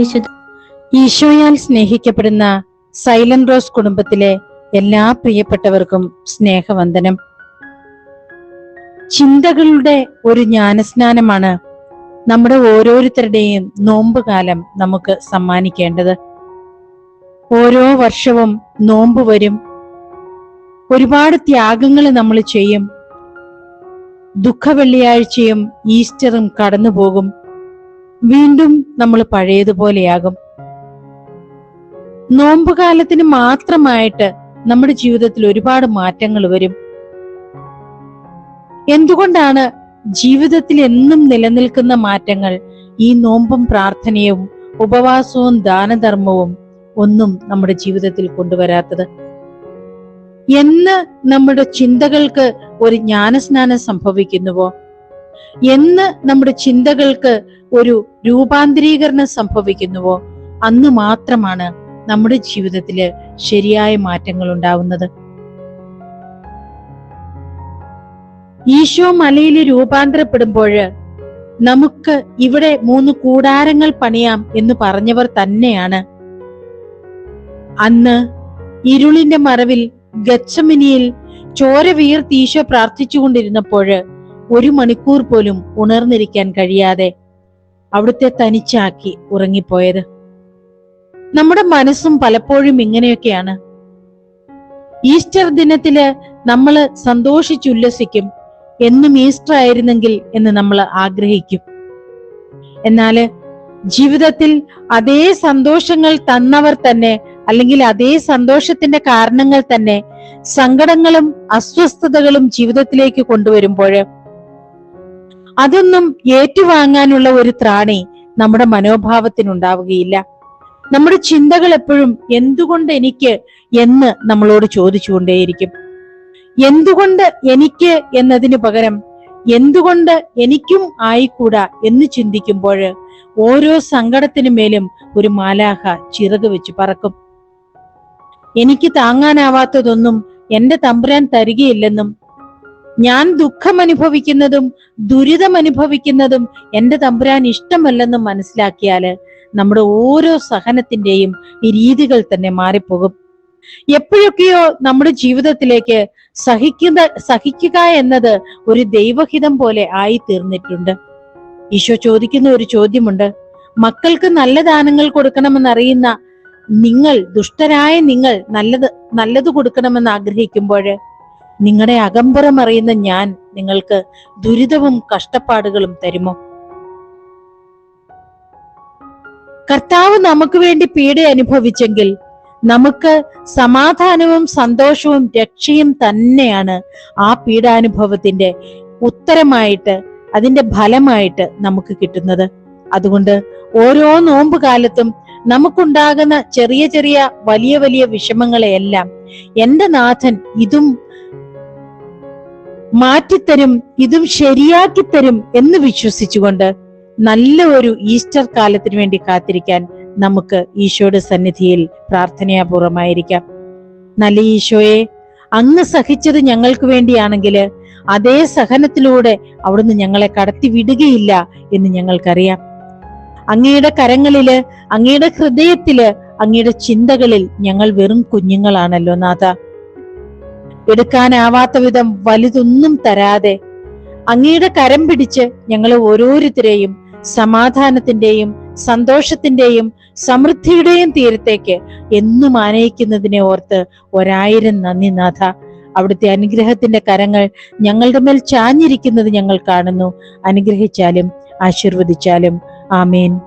വിശുദ്ധ ഈശോയാൽ സ്നേഹിക്കപ്പെടുന്ന silent rose കുടുംബത്തിലെ എല്ലാ പ്രിയപ്പെട്ടവർക്കും സ്നേഹവന്ദനം. ചിന്തകളുടെ ഒരു ജ്ഞാനസ്നാനമാണ് നമ്മുടെ ഓരോരുത്തരുടെയും നോമ്പുകാലം നമുക്ക് സമ്മാനിക്കേണ്ടത്. ഓരോ വർഷവും നോമ്പ് വരും. ഒരുപാട് ത്യാഗങ്ങൾ നമ്മൾ ചെയ്യും. ദുഃഖ വെള്ളിയാഴ്ചയും ഈസ്റ്ററും കടന്നു പോകും വീണ്ടും നമ്മൾ പഴയതുപോലെയാകും. നോമ്പുകാലത്തിന് മാത്രമായിട്ട് നമ്മുടെ ജീവിതത്തിൽ ഒരുപാട് മാറ്റങ്ങൾ വരും. എന്തുകൊണ്ടാണ് ജീവിതത്തിൽ എന്നും നിലനിൽക്കുന്ന മാറ്റങ്ങൾ? ഈ നോമ്പും പ്രാർത്ഥനയും ഉപവാസവും ദാനധർമ്മവും ഒന്നും നമ്മുടെ ജീവിതത്തിൽ കൊണ്ടുവരാത്തത്. എന്ന് നമ്മുടെ ചിന്തകൾക്ക് ഒരു ജ്ഞാനസ്നാനം സംഭവിക്കുന്നുവോ? എന്ന് നമ്മുടെ ചിന്തകൾക്ക് ഒരു രൂപാന്തരീകരണം സംഭവിക്കുന്നുവോ? അന്ന് മാത്രമാണ് നമ്മുടെ ജീവിതത്തിൽ ശരിയായ മാറ്റങ്ങൾ ഉണ്ടാവുന്നത്. ഈശോ മലയിൽ രൂപാന്തരപ്പെടുമ്പോൾ നമുക്ക് ഇവിടെ മൂന്ന് കൂടാരങ്ങൾ പണിയാം എന്ന് പറഞ്ഞവർ തന്നെയാണ്. അന്ന് ഇരുളിന്റെ മറവിൽ ഗച്ചമിനിയിൽ ചോര വീർത്ത് ഈശോ പ്രാർത്ഥിച്ചുകൊണ്ടിരുന്നപ്പോൾ ഒരു മണിക്കൂർ പോലും ഉണർന്നിരിക്കാൻ കഴിയാതെ അവിടുത്തെ തനിച്ചാക്കി ഉറങ്ങിപ്പോയത്. നമ്മുടെ മനസ്സും പലപ്പോഴും ഇങ്ങനെയൊക്കെയാണ്. ഈസ്റ്റർ ദിനത്തിൽ നമ്മൾ സന്തോഷിച്ചുല്ലസിക്കും. എന്നും ഈസ്റ്റർ ആയിരുന്നെങ്കിൽ എന്ന് നമ്മൾ ആഗ്രഹിക്കും. എന്നാൽ ജീവിതത്തിൽ അതേ സന്തോഷങ്ങൾ തന്നവർ തന്നെ അല്ലെങ്കിൽ അതേ സന്തോഷത്തിന്റെ കാരണങ്ങൾ തന്നെ സങ്കടങ്ങളും അസ്വസ്ഥതകളും ജീവിതത്തിലേക്ക് കൊണ്ടുവരുമ്പോൾ അതൊന്നും ഏറ്റുവാങ്ങാനുള്ള ഒരു ത്രാണി നമ്മുടെ മനോഭാവത്തിനുണ്ടാവുകയില്ല. നമ്മുടെ ചിന്തകൾ എപ്പോഴും എന്തുകൊണ്ട് എനിക്ക് എന്ന് നമ്മളോട് ചോദിച്ചുകൊണ്ടേയിരിക്കും. എന്തുകൊണ്ട് എനിക്ക് എന്നതിന് പകരം എന്തുകൊണ്ട് എനിക്കും ആയിക്കൂടാ എന്ന് ചിന്തിക്കുമ്പോൾ ഓരോ സങ്കടത്തിനു മേലും ഒരു മാലാഹ ചിറക് വെച്ച് പറക്കും. എനിക്ക് താങ്ങാനാവാത്തതൊന്നും എന്റെ തമ്പുരാൻ തരികയില്ലെന്നും ഞാൻ ദുഃഖം അനുഭവിക്കുന്നതും ദുരിതം അനുഭവിക്കുന്നതും എന്റെ തമ്പുരാൻ ഇഷ്ടമല്ലെന്ന് മനസ്സിലാക്കിയാൽ നമ്മുടെ ഓരോ സഹനത്തിന്റെയും രീതികൾ തന്നെ മാറിപ്പോകും. എപ്പോഴൊക്കെയോ നമ്മുടെ ജീവിതത്തിലേക്ക് സഹിക്കുന്ന സഹിക്കുക എന്നത് ഒരു ദൈവഹിതം പോലെ ആയി തീർന്നിട്ടുണ്ട് ഈശോ ചോദിക്കുന്ന ഒരു ചോദ്യമുണ്ട്. മക്കൾക്ക് നല്ല ദാനങ്ങൾ കൊടുക്കണമെന്നറിയുന്ന നിങ്ങൾ ദുഷ്ടരായ നിങ്ങൾ നല്ലത് നല്ലത് കൊടുക്കണമെന്ന് ആഗ്രഹിക്കുമ്പോൾ നിങ്ങളുടെ അകമ്പുറം അറിയുന്ന ഞാൻ നിങ്ങൾക്ക് ദുരിതവും കഷ്ടപ്പാടുകളും തരുമോ? കർത്താവ് നമുക്ക് വേണ്ടി പീഡ അനുഭവിച്ചെങ്കിൽ നമുക്ക് സമാധാനവും സന്തോഷവും രക്ഷയും തന്നെയാണ് ആ പീഡാനുഭവത്തിന്റെ ഉത്തരമായിട്ട് അതിന്റെ ഫലമായിട്ട് നമുക്ക് കിട്ടുന്നത്. അതുകൊണ്ട് ഓരോ നോമ്പ് കാലത്തും നമുക്കുണ്ടാകുന്ന ചെറിയ ചെറിയ വലിയ വലിയ വിഷമങ്ങളെയെല്ലാം എന്റെ നാഥൻ ഇതും മാറ്റിത്തരും ഇതും ശരിയാക്കി തരും എന്ന് വിശ്വസിച്ചുകൊണ്ട് നല്ല ഒരു ഈസ്റ്റർ കാലത്തിന് വേണ്ടി കാത്തിരിക്കാൻ നമുക്ക് ഈശോയുടെ സന്നിധിയിൽ പ്രാർത്ഥനാപൂർവമായിരിക്കാം നല്ല ഈശോയെ അങ്ങ് സഹിച്ചത് ഞങ്ങൾക്ക് വേണ്ടിയാണെങ്കിൽ അതേ സഹനത്തിലൂടെ അവിടുന്ന് ഞങ്ങളെ കടത്തി വിടുകയില്ല എന്ന് ഞങ്ങൾക്കറിയാം. അങ്ങയുടെ കരങ്ങളിൽ അങ്ങയുടെ ഹൃദയത്തിൽ അങ്ങയുടെ ചിന്തകളിൽ ഞങ്ങൾ വെറും കുഞ്ഞുങ്ങളാണല്ലോ നാഥ. എടുക്കാനാവാത്ത വിധം വലുതൊന്നും തരാതെ അങ്ങയുടെ കരം പിടിച്ച് ഞങ്ങൾ ഓരോരുത്തരെയും സമാധാനത്തിന്റെയും സന്തോഷത്തിന്റെയും സമൃദ്ധിയുടെയും തീരത്തേക്ക് എന്നും ആനയിക്കുന്നതിനെ ഓർത്ത് ഒരായിരം നന്ദി നാഥ. അവിടുത്തെ അനുഗ്രഹത്തിന്റെ കരങ്ങൾ ഞങ്ങളുടെ മേൽ ചാഞ്ഞിരിക്കുന്നത് ഞങ്ങൾ കാണുന്നു. അനുഗ്രഹിച്ചാലും ആശീർവദിച്ചാലും. ആമേൻ.